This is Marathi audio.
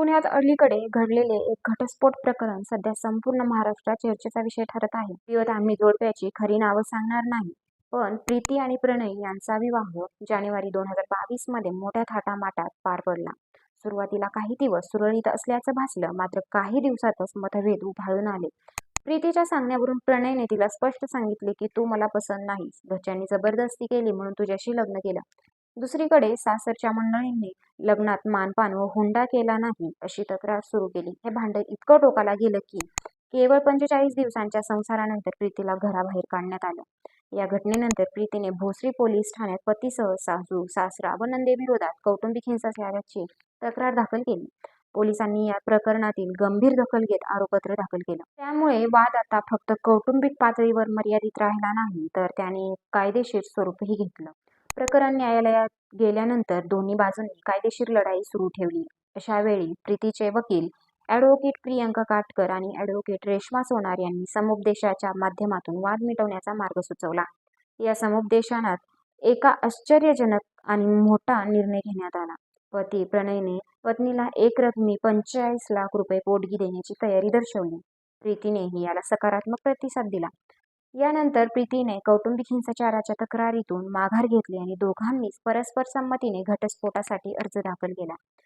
पुण्यात अलीकडे घडलेले एक घटस्फोट प्रकरण सध्या संपूर्ण महाराष्ट्रात चर्चेचा विषय ठरत आहे. प्रियतांमी जोडप्याची खरी नावं सांगणार नाही, पण प्रीती आणि प्रणय यांचा विवाह जानेवारी दोन हजार बावीसमध्ये मोठ्या थाटामाटात पार पडला. सुरुवातीला काही दिवस सुरळीत असल्याचं भासलं, मात्र काही दिवसातच मतभेद उभाळून आले. प्रीतीच्या सांगण्यावरून प्रणयने तिला स्पष्ट सांगितले की तू मला पसंत नाहीस. घरच्यांनी जबरदस्ती केली म्हणून तुझ्याशी लग्न केलं. दुसरीकडे सासरच्या मंडळींनी लग्नात मानपान व हुंडा केला नाही, अशी तक्रार सुरू केली. हे भांडण इतकं टोकाला गेलं की केवळ पंचेचाळीस दिवसांच्या संसारानंतर प्रीतीला घराबाहेर काढण्यात आलं. या घटनेनंतर प्रीतीने भोसरी पोलीस ठाण्यात पतीसह सासू, सासरा व नंदेविरोधात कौटुंबिक हिंसा झाल्याची तक्रार दाखल केली. पोलिसांनी या प्रकरणातील गंभीर दखल घेत आरोपपत्र दाखल केलं. त्यामुळे वाद आता फक्त कौटुंबिक पातळीवर मर्यादित राहिला नाही, तर त्याने कायदेशीर स्वरूपही घेतलं. प्रकरण न्यायालयात गेल्यानंतर दोन्ही बाजूंनी कायदेशीर लढाई सुरू ठेवली. अशावेळी प्रीतीचे वकील ॲडव्होकेट प्रियंका काटकर आणि ॲडव्होकेट रेश्मा सोनार यांनी समुपदेशाच्या माध्यमातून वाद मिटवण्याचा मार्ग सुचवला. या समुपदेशनात एका आश्चर्यजनक आणि मोठा निर्णय घेण्यात आला. पती प्रणयने पत्नीला एकरकमी पंचेचाळीस लाख रुपये पोटगी देण्याची तयारी दर्शवली. प्रीतीनेही याला सकारात्मक प्रतिसाद दिला. यानंतर प्रीतीने कौटुंबिक हिंसाचाराच्या तक्रारीतून माघार घेतली आणि दोघांनीच परस्पर संमतीने घटस्फोटासाठी अर्ज दाखल केला.